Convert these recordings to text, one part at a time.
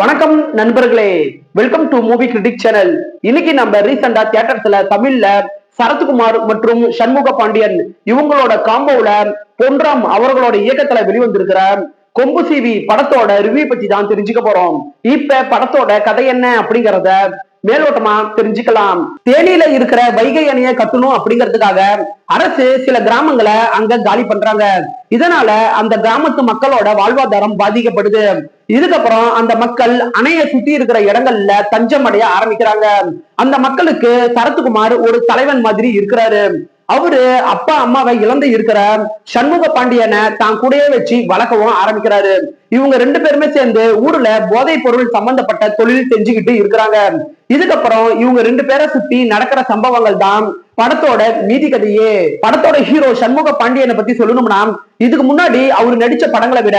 வணக்கம் நண்பர்களே. Welcome to movie critic channel இன்னைக்கு நம்ம ரீசெண்டா தியேட்டர்ஸ்ல தமிழ்ல சரத்குமார் மற்றும் சண்முக பாண்டியன் இவங்களோட காம்போல பொன்ராம் அவர்களோட இயக்கத்துல வெளிவந்திருக்கிற கொம்பு சிவி படத்தோட ரிவ்யூ பத்தி தான் தெரிஞ்சுக்க போறோம். இப்ப படத்தோட கதை என்ன அப்படிங்கறத மேலோட்டமா தெரிஞ்சுக்கலாம். தேனியில இருக்கிற வைகை அணையை கட்டணும் அப்படிங்கிறதுக்காக அரசு சில கிராமங்களை அங்க காலி பண்றாங்க. இதனால அந்த கிராமத்து மக்களோட வாழ்வாதாரம் பாதிக்கப்படுது. இதுக்கப்புறம் அந்த மக்கள் அணையை சுத்தி இருக்கிற இடங்கள்ல தஞ்சம் அடைய ஆரம்பிக்கிறாங்க. அந்த மக்களுக்கு சரத்குமார் ஒரு தலைவன் மாதிரி இருக்கிறாரு. அவரு அப்பா அம்மாவை இழந்து இருக்கிற சண்முக பாண்டியனை தான் கூடயே வச்சு வளர்க்கவும் ஆரம்பிக்கிறாரு. இவங்க ரெண்டு பேருமே சேர்ந்து ஊர்ல போதைப் பொருள் சம்பந்தப்பட்ட தொழில் செஞ்சுக்கிட்டு இருக்கிறாங்க. இதுக்கப்புறம் இவங்க ரெண்டு பேரை சுத்தி நடக்கிற சம்பவங்கள் தான் படத்தோட மீதி கதையே படத்தோட ஹீரோ சண்முக பாண்டியனை பத்தி சொல்லணும்னா இதுக்கு முன்னாடி அவர் நடிச்ச படங்களை விட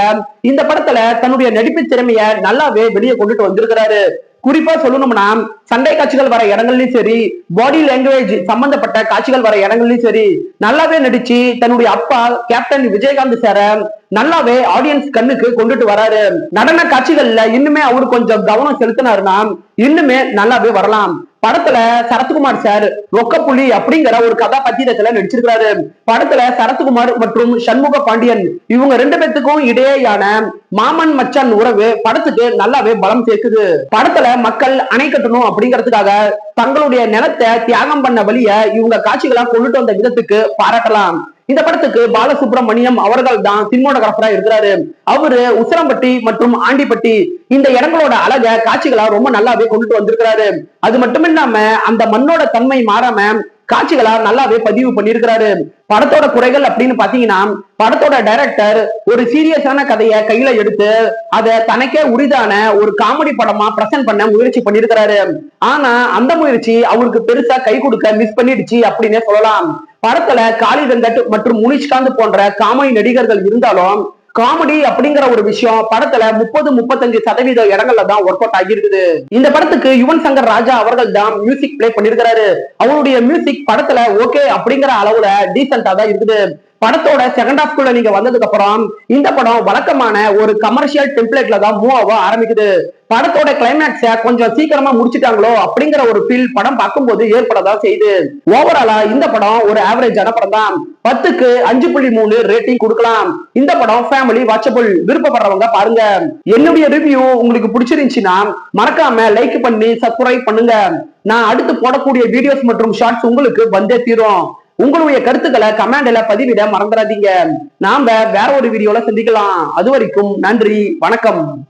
இந்த படத்துல தன்னுடைய நடிப்பு திறமைய நல்லாவே வெளியே கொண்டுட்டு வந்திருக்கிறாரு. குறிப்பா சொல்லணும்னா சண்டை காட்சிகள் வர இடங்கள்லயும் சரி பாடி லாங்குவேஜ் சம்பந்தப்பட்ட காட்சிகள் வர இடங்கள்லயும் சரி நல்லாவே நடிச்சு தன்னுடைய அப்பா கேப்டன் விஜயகாந்த் சார நல்லாவே ஆடியன்ஸ் கண்ணுக்கு கொண்டுட்டு வராரு. நடன காட்சிகள்ல இன்னுமே அவரு கொஞ்சம் கவனம் செலுத்தினாருன்னா இன்னுமே நல்லாவே வரலாம். படத்துல சரத்குமார் சார் ரொக்கப்புலி அப்படிங்கிற ஒரு கதாபாத்திரத்துல நடிச்சிருக்கிறாரு. படத்துல சரத்குமார் மற்றும் சண்முக பாண்டியன் இவங்க ரெண்டு பேத்துக்கும் இடையேயான மாமன் மச்சான் உறவு படத்துக்கு நல்லாவே பலம் சேர்க்குது. படத்துல மக்கள் அணை கட்டணும் அப்படிங்கிறதுக்காக தங்களுடைய நிலத்தை தியாகம் பண்ண வழிய இவங்க காட்சிகளா கொண்டுட்டு வந்த விதத்துக்கு பாராட்டலாம். இந்த படத்துக்கு பாலசுப்ரமணியம் அவர்கள் தான் சினிமோட்டோகிராஃபரா இருக்கிறாரு. அவரு உசரம்பட்டி மற்றும் ஆண்டிப்பட்டி இந்த இடங்களோட அழக காட்சிகளா ரொம்ப நல்லாவே கொண்டுட்டு வந்திருக்கிறாரு. அது மட்டும் இல்லாம அந்த மண்ணோட தன்மை மாறாம காட்சிகளா நல்லாவே பதிவு பண்ணியிருக்கிறாரு. படத்தோட குறைகள் அப்படின்னு பாத்தீங்கன்னா படத்தோட டைரக்டர் ஒரு சீரியஸான கதையை கையில எடுத்து அதை தனக்கே உரிதான ஒரு காமெடி படமா பிரசன்ட் பண்ண முயற்சி பண்ணியிருக்கிறாரு. ஆனா அந்த முயற்சி அவருக்கு பெருசா கை கொடுக்க மிஸ் பண்ணிடுச்சு அப்படின்னே சொல்லலாம். படத்துல காளி வெங்கட் மற்றும் முனிஷ்காந்த் போன்ற காமெடி நடிகர்கள் இருந்தாலும் காமெடி அப்படிங்கிற ஒரு விஷயம் படத்துல முப்பது முப்பத்தஞ்சு சதவீத இடங்கள்ல தான் ஒர்க் அவுட் ஆகியிருக்குது. இந்த படத்துக்கு யுவன் சங்கர் ராஜா அவர்கள் தான் மியூசிக் பிளே பண்ணிருக்கிறாரு அவருடைய மியூசிக் படத்துல ஓகே அப்படிங்கிற அளவுல டீசென்டா தான் இருக்குது. படத்தோட செகண்ட் ஹாஃப்குள்ள நீங்க வந்ததுக்கு அப்புறம் இந்த படம் வழக்கமான ஒரு கமர்ஷியல் டெம்ப்ளேட்ல தான் மூவ் ஆக ஆரம்பிக்குது. படத்தோட கிளைமேக்ஸ கொஞ்சம் சீக்கிரமா முடிச்சிட்டாங்களோ அப்படிங்கிற ஒரு ஃபீல் படம் பார்க்கும்போது ஏற்படதா செய்யுது. ஓவராலா இந்த படம் ஒரு ஆவரேஜான படம் தான். பத்துக்கு அஞ்சு புள்ளி மூணு ரேட்டிங் கொடுக்கலாம். இந்த படம் ஃபேமிலி வாட்சபிள் விருப்பப்படுறவங்க பாருங்க. என்னுடைய ரிவ்யூ உங்களுக்கு பிடிச்சிருந்துச்சுன்னா மறக்காம லைக் பண்ணி சப்ஸ்கிரைப் பண்ணுங்க. நான் அடுத்து போடக்கூடிய வீடியோஸ் மற்றும் ஷார்ட்ஸ் உங்களுக்கு வந்தே தீரும். உங்களுடைய கருத்துக்களை கமெண்ட்ல பதிவிட மறந்துடாதீங்க. நாம வேற ஒரு வீடியோல சந்திக்கலாம். அது வரைக்கும் நன்றி வணக்கம்.